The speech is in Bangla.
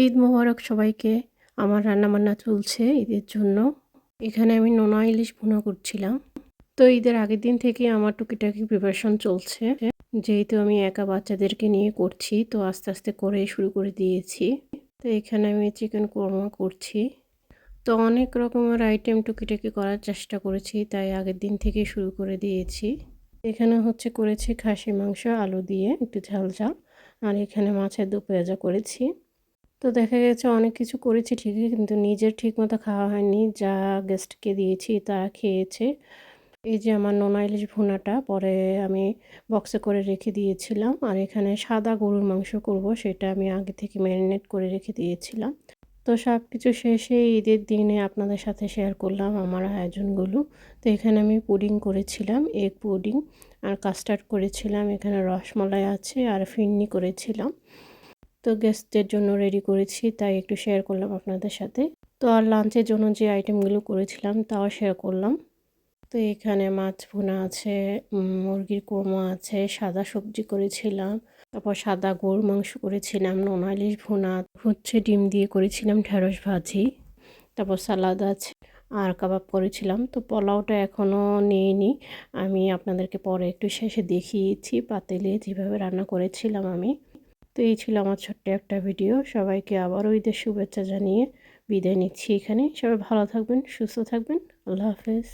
ঈদ মোবারক সবাইকে। আমার রান্নাবান্না চলছে ঈদের জন্য। এখানে আমি নোনা ইলিশ ভুনা করছিলাম। তো ঈদের আগের দিন থেকে আমার টুকিটাকি প্রিপারেশন চলছে। যেহেতু আমি একা বাচ্চাদেরকে নিয়ে করছি, তো আস্তে আস্তে করে শুরু করে দিয়েছি। তো এখানে আমি চিকেন কোরমা করছি। তো অনেক রকমের আইটেম টুকিটাকি করার চেষ্টা করেছি, তাই আগের দিন থেকে শুরু করে দিয়েছি। এখানে হচ্ছে করেছি খাসি মাংস, আলু দিয়ে, একটু ঝাল ঝাল। আর এখানে মাছের দু পেঁয়াজা করেছি। তো দেখা গেছে অনেক কিছু করেছি ঠিকই, কিন্তু নিজের ঠিক মতো খাওয়া হয়নি। যা গেস্টকে দিয়েছি তারা খেয়েছে। এই যে আমার নোনা ইলিশ ভুনাটা, পরে আমি বক্সে করে রেখে দিয়েছিলাম। আর এখানে সাদা গরুর মাংস করব, সেটা আমি আগে থেকে ম্যারিনেট করে রেখে দিয়েছিলাম। তো সব কিছু শেষে ঈদের দিনে আপনাদের সাথে শেয়ার করলাম আমার আয়োজনগুলো। তো এখানে আমি পুডিং করেছিলাম এগ পুডিং আর কাস্টার্ড করেছিলাম। এখানে রসমলাই আছে, আর ফিন্নি করেছিলাম। তো গেস্টদের জন্য রেডি করেছি, তাই একটু শেয়ার করলাম আপনাদের সাথে। তো আর লাঞ্চের জন্য যে আইটেমগুলো করেছিলাম, তাও শেয়ার করলাম। তো এখানে মাছ ভুনা আছে মুরগির কোরমা আছে, সাদা সবজি করেছিলাম, তারপর সাদা গরুর মাংস করেছিলাম নোনালিশ ভুনা, হচ্ছে ডিম দিয়ে করেছিলাম ঢেঁড়স ভাজি, তারপর সালাদ আছে, আর কাবাব করেছিলাম। তো পোলাওটা এখনও নিইনি, আমি আপনাদেরকে পরে একটু শেষে দেখিয়েছি, পাতেলে যেভাবে রান্না করেছিলাম আমি। তো এই ছিল আমার ছোট্ট একটা ভিডিও। সবাইকে আবারও ঈদের শুভেচ্ছা জানিয়ে বিদায় নিচ্ছি এখানে। সবাই ভালো থাকবেন, সুস্থ থাকবেন। আল্লাহ হাফেজ।